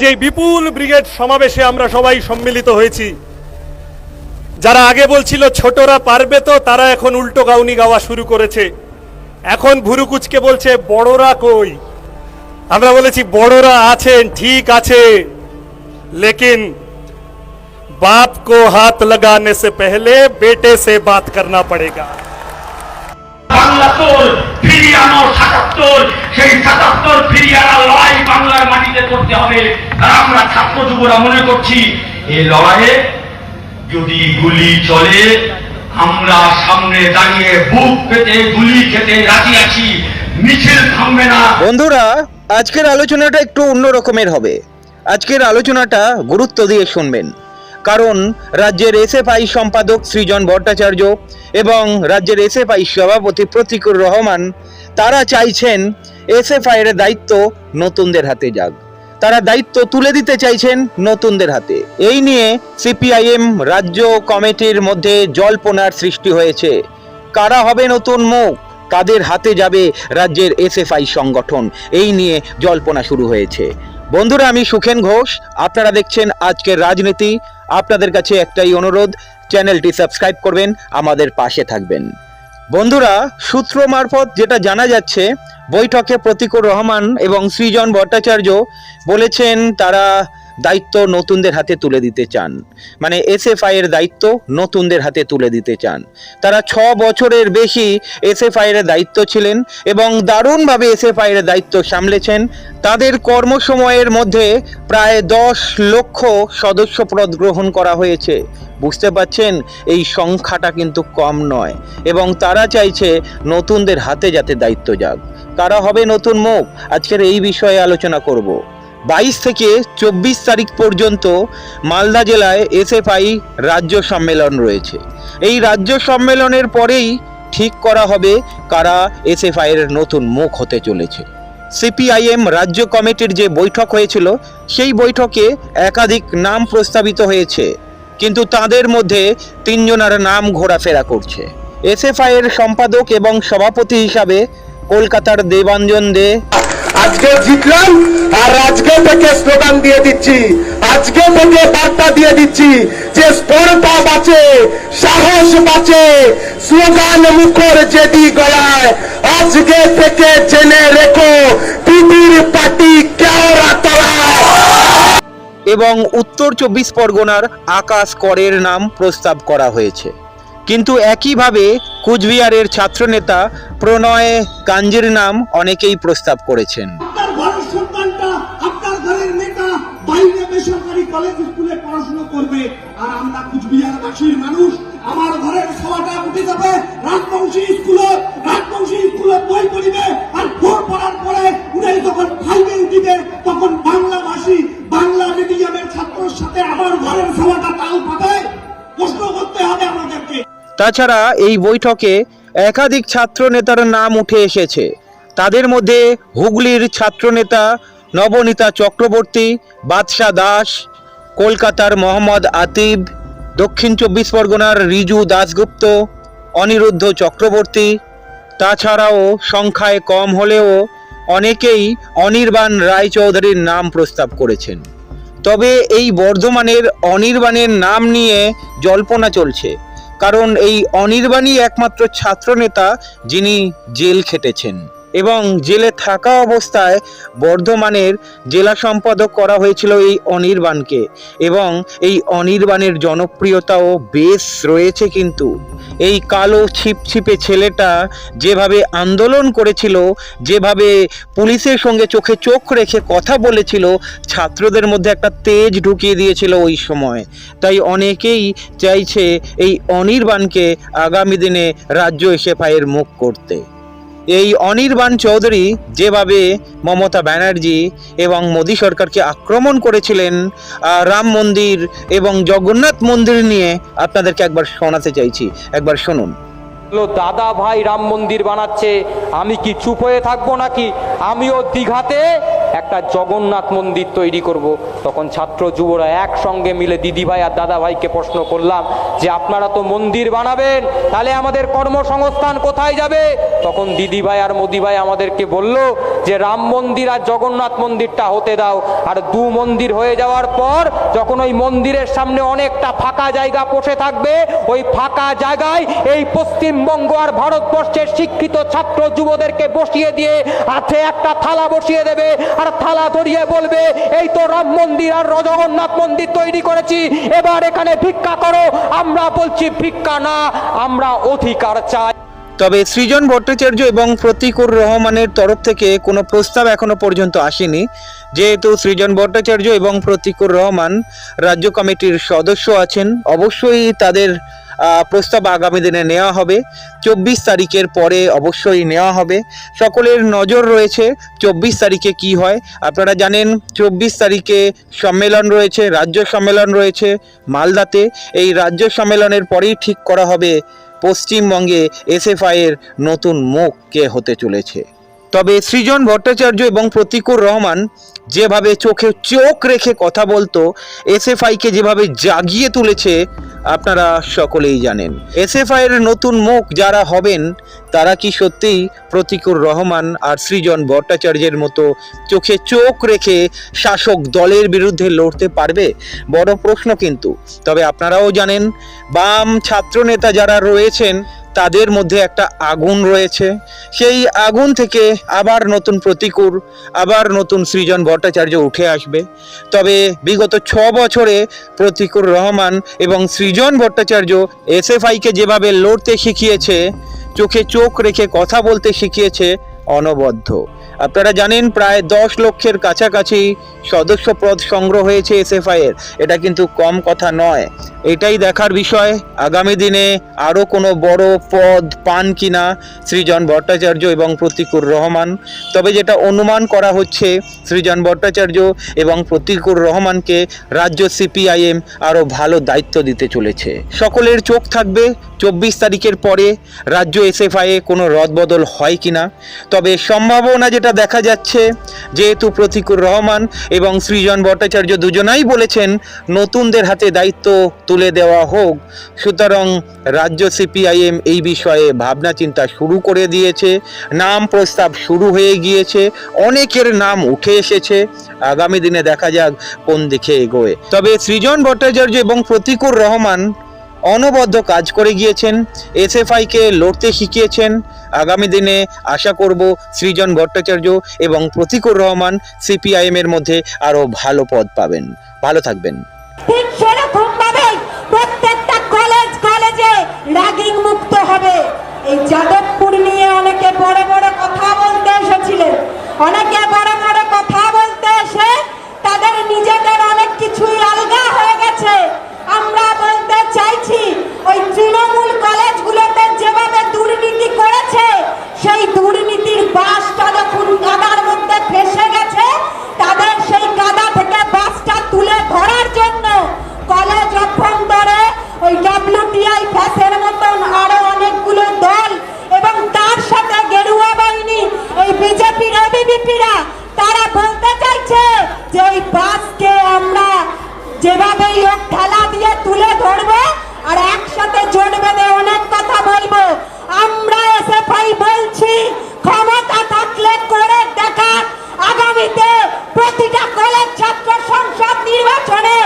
আজ এই বিপুল ব্রিগেড সমাবেশে আমরা সবাই সম্মিলিত হয়েছি। যারা আগে বলছিল ছোটরা পারবে তো, তারা এখন উল্টো গাউনি গাওয়া শুরু করেছে। এখন ভুরুকুচকে বলছে, বড়রা কই? আমরা বলেছি, বড়রা আছেন, ঠিক আছে। লেকিন বাপ কো হাত লাগানে সে পেলে বেটে সে বাত করনা পড়েগা। ফিরিয়ে সাতাত্তর। সেই সাতাত্তর লড়াই বাংলার মাটিতে করতে হবে। আমরা ছাত্র যুবরা মনে করছি এই লড়াইয়ে যদি গুলি চলে, আমরা সামনে দাঁড়িয়ে বুক পেতে, গুলি খেতে রাজি আছি। মিছিল থামবে না। বন্ধুরা, আজকের আলোচনাটা একটু অন্য রকমের হবে। আজকের আলোচনাটা গুরুত্ব দিয়ে শুনবেন। কারণ রাজ্যের এসএফআই সম্পাদক সৃজন ভট্টাচার্য এবং রাজ্যের এসএফআই সভাপতি প্রতিকুর রহমান, তারা চাইছেন এসএফআই এর দায়িত্ব নতুনদের হাতে যাক। তারা দায়িত্ব তুলে দিতে চাইছেন নতুনদের হাতে। এই নিয়ে সিপিআইএম রাজ্য কমিটির মধ্যে জল্পনার সৃষ্টি হয়েছে। কারা হবে নতুন মুখ? কাদের হাতে যাবে রাজ্যের এসএফআই সংগঠন? এই নিয়ে জল্পনা শুরু হয়েছে। বন্ধুরা, আমি সুখেন ঘোষ। আপনারা দেখছেন আজকের রাজনীতি। আপনাদের কাছে একটাই অনুরোধ, চ্যানেলটি সাবস্ক্রাইব করবেন, আমাদের পাশে থাকবেন। বন্ধুরা, সূত্র মারফত যেটা জানা যাচ্ছে, বৈঠকে প্রতিকুর রহমান এবং সৃজন ভট্টাচার্য বলেছেন, তারা দায়িত্ব নতুনদের হাতে তুলে দিতে চান। মানে এসএফআই এর দায়িত্ব নতুনদের হাতে তুলে দিতে চান। তারা ছ বছরের বেশি এসএফআই এর দায়িত্ব ছিলেন এবং দারুণভাবে এসএফআই এর দায়িত্ব সামলেছেন। তাদের কর্মসময়ের মধ্যে প্রায় দশ লক্ষ সদস্য পদ গ্রহণ করা হয়েছে। বুঝতে পাচ্ছেন এই সংখ্যাটা কিন্তু কম নয় এবং তারা চাইছে নতুনদের হাতে যাতে দায়িত্ব যাক। কারা হবে নতুন মুখ? আজকের এই বিষয়ে আলোচনা করব। বাইশ থেকে চব্বিশ তারিখ পর্যন্ত মালদা জেলায় এসএফআই রাজ্য সম্মেলন রয়েছে। এই রাজ্য সম্মেলনের পরেই ঠিক করা হবে কারা এসএফআই এর নতুন মুখ হতে চলেছে। সিপিআইএম রাজ্য কমিটির যে বৈঠক হয়েছিল, সেই বৈঠকে একাধিক নাম প্রস্তাবিত হয়েছে, কিন্তু তাদের মধ্যে তিনজনের নাম ঘোরাফেরা করছে। এসএফআই এর সম্পাদক এবং সভাপতি হিসাবে কলকাতার দেবাঞ্জন দে। আজকে জিতলাম আর আজকে থেকে স্লোগান দিয়ে দিচ্ছি। আজকে থেকে বার্তা দিয়ে দিচ্ছি যে স্পর্ধা বাঁচে, সাহস বাঁচে, স্লোগান মুখর যেদি গলায়। আজকে থেকে জেনে রেখো, পিটির পাটি কেওড়া তলায়। এবং উত্তর চব্বিশ পরগনার আকাশ করের নাম প্রস্তাব করা হয়েছে। কিন্তু একইভাবে কুচবিহারের ছাত্রনেতা প্রণয় কাঞ্জির নাম অনেকেই প্রস্তাব করেছেন। কলেজ স্কুলে পড়াশোনা করবে, আর আমরা কুচবিহার বাসীর মানুষ, আমার ঘরের সবাটা উঠে যাবে, রাজবংশী স্কুলে রাজবংশী স্কুলে বই পড়িবে, আর ফোর পড়ার পরে উনি যখন ফাইভে উঠিবে তখন বাংলা ভাষী বাংলা মিডিয়ামের ছাত্রের সাথে আমার ঘরের সবাটা তাল পাবে প্রশ্ন করতে হবে আমাদেরকে। তাছাড়া এই বৈঠকে একাধিক ছাত্র নেতার নাম উঠে এসেছে। তাদের মধ্যে হুগলির ছাত্রনেতা নবনীতা চক্রবর্তী বাদশাহ দাস কলকাতার মোহাম্মদ আতিব, দক্ষিণ চব্বিশ পরগনার রিজু দাশগুপ্ত, অনিরুদ্ধ চক্রবর্তী, তাছাড়াও সংখ্যায় কম হলেও অনেকেই অনির্বাণ রায়চৌধুরীর নাম প্রস্তাব করেছেন। তবে এই বর্ধমানের অনির্বাণের নাম নিয়ে জল্পনা চলছে, কারণ এই অনির্বাণই একমাত্র ছাত্রনেতা যিনি জেল খেটেছেন। এবং জেলে থাকা অবস্থায় বর্ধমানের জেলা সম্পাদক করা হয়েছিল এই অনির্বাণকে এবং এই অনির্বাণের জনপ্রিয়তাও বেশ রয়েছে কিন্তু। এই কালো ছিপছিপে ছেলেটা যেভাবে আন্দোলন করেছিল, যেভাবে পুলিশের সঙ্গে চোখে চোখ রেখে কথা বলেছিল, ছাত্রদের মধ্যে একটা তেজ ঢুকিয়ে দিয়েছিল ওই সময়। তাই অনেকেই চাইছে এই অনির্বাণকে আগামী দিনে রাজ্য এসএফআইয়ের মুখ করতে। এই অনির্বাণ চৌধুরী যেভাবে মমতা ব্যানার্জি এবং মোদী সরকারকে আক্রমণ করেছিলেন রাম মন্দির এবং জগন্নাথ মন্দির নিয়ে আপনাদেরকে একবার শোনাতে চাইছি। একবার শুনুন। দাদা ভাই রাম মন্দির বানাচ্ছে, আমি কি চুপ হয়ে থাকব নাকি? আমিও দীঘাতে একটা জগন্নাথ মন্দির তৈরি করব। তখন ছাত্র যুবরা একসঙ্গে মিলে দিদিভাই আর দাদা ভাইকে প্রশ্ন করলাম যে, আপনারা তো মন্দির বানাবেন, তাহলে আমাদের কর্মসংস্থান কোথায় যাবে? তখন দিদিভাই আর মোদিভাই আমাদেরকে বলল যে, রাম মন্দির আর জগন্নাথ মন্দিরটা হতে দাও। আর দু মন্দির হয়ে যাওয়ার পর যখন ওই মন্দিরের সামনে অনেকটা ফাঁকা জায়গা বসে থাকবে, ওই ফাঁকা জায়গায় এই পশ্চিমবঙ্গ আর ভারতবর্ষের শিক্ষিত ছাত্র যুবদেরকে বসিয়ে দিয়ে হাতে একটা থালা বসিয়ে দেবে। আর থালা ধরিয়ে বলবে, এই তো রাম মন্দির আর জগন্নাথ মন্দির তৈরি করেছি, এবার এখানে ভিক্ষা করো, আমরা বলছি ভিক্ষা না, আমরা অধিকার চাই। তবে সৃজন ভট্টাচার্য এবং প্রতিকুর রহমানের তরফ থেকে কোনো প্রস্তাব এখনও পর্যন্ত আসেনি। যেহেতু সৃজন ভট্টাচার্য এবং প্রতিকুর রহমান রাজ্য কমিটির সদস্য আছেন, অবশ্যই তাদের প্রস্তাব আগামী দিনে নেওয়া হবে। চব্বিশ তারিখের পরে অবশ্যই নেওয়া হবে। সকলের নজর রয়েছে চব্বিশ তারিখে কি হয়। আপনারা জানেন, চব্বিশ তারিখে সম্মেলন রয়েছে, রাজ্য সম্মেলন রয়েছে মালদাতে। এই রাজ্য সম্মেলনের পরেই ঠিক করা হবে, পশ্চিমবঙ্গে এসএফআই এর নতুন মুখ কে হতে চলেছে। তবে সৃজন ভট্টাচার্য এবং প্রতিকুর রহমান যেভাবে চোখে চোখ রেখে কথা বলতো, এসএফআইকে যেভাবে জাগিয়ে তুলেছে, আপনারা সকলেই জানেন। এসএফআই এর নতুন মুখ যারা হবেন, তারা কি সত্যিই প্রতিকুর রহমান আর সৃজন ভট্টাচার্যের মতো চোখে চোখ রেখে শাসক দলের বিরুদ্ধে লড়তে পারবে? বড় প্রশ্ন কিন্তু। তবে আপনারাও জানেন, বাম ছাত্রনেতা যারা রয়েছেন তাদের মধ্যে একটা আগুন রয়েছে। সেই আগুন থেকে আবার নতুন প্রতিকূল, আবার নতুন সৃজন ভট্টাচার্য উঠে আসবে। তবে বিগত ছ বছরে প্রতিকুর রহমান এবং সৃজন ভট্টাচার্য এসএফআইকে যেভাবে লড়তে শিখিয়েছে, চোখে চোখ রেখে কথা বলতে শিখিয়েছে, অনবদ্য। আপনারা জানেন প্রায় দশ লক্ষের কাছাকাছি সদস্য পদ সংগ্রহ হয়েছে এসএফআই এর এটা কিন্তু কম কথা নয়। এটাই দেখার বিষয়, আগামী দিনে আরও কোনো বড় পদ পান কিনা সৃজন ভট্টাচার্য এবং প্রতিকুর রহমান। তবে যেটা অনুমান করা হচ্ছে, সৃজন ভট্টাচার্য এবং প্রতিকুর রহমানকে রাজ্য সিপিআইএম আরও ভালো দায়িত্ব দিতে চলেছে। সকলের চোখ থাকবে চব্বিশ তারিখের পরে রাজ্য এসএফআই এ কোনো রদবদল হয় কিনা। তবে সম্ভাবনা যেটা দেখা যাচ্ছে, যেহেতু প্রতিকুর রহমান এবং সৃজন ভট্টাচার্য দুজনাই বলেছেন, নতুনদের হাতে দায়িত্ব তুলে দেওয়া হোক। সুতরাং রাজ্য সিপিআইএম এই বিষয়ে ভাবনা চিন্তা শুরু করে দিয়েছে। নাম প্রস্তাব শুরু হয়ে গিয়েছে। অনেকের নাম উঠে এসেছে। আগামী দিনে দেখা যাক কোন দিকে এগোয়। তবে সৃজন ভট্টাচার্য এবং প্রতিকুর রহমান অনবদ্য কাজ করে গিয়েছেন। এসএফআইকে লড়তে শিখিয়েছেন। আগামী দিনে আশা করব সৃজন ভট্টাচার্য এবং প্রতিকুর রহমান সিপিআইএম এর মধ্যে আরও ভালো পদ পাবেন। ভালো থাকবেন। অনেকে বড় বড় কথা বলতে এসে তাদের নিজেদের অনেক কিছুই আলগা হয়ে গেছে আমরা বলতে চাইছি ওই তৃণমূল কলেজগুলোতে যেভাবে দুর্নীতি করেছে, সেই দুর্নীতির বাসটা যখন কাদার মধ্যে ফেসে গেছে, তাদের সেই কাদা থেকে বাসটা তুলে ধরার জন্য কলেজ অভ্যন্তরে ওই ডাব্লিউটিআই ফ্যাসের মতন আরও অনেকগুলো দল এবং তার সাথে গেরুয়া বাহিনী, এই বিজেপির এবিভিপিরা তারা বলতে চাইছে যে ওই বাসকে আমরা যেভাবে হোক ঠেলা দিয়ে তুলে ধরবো, আর সাথে জোট বেঁধে অনেক কথা বলব। আমরা এসএফআই বলছি, ক্ষমতা থাকলে করে দেখা আগামীতে প্রতিটা কলেজ ছাত্র সংসদ নির্বাচনে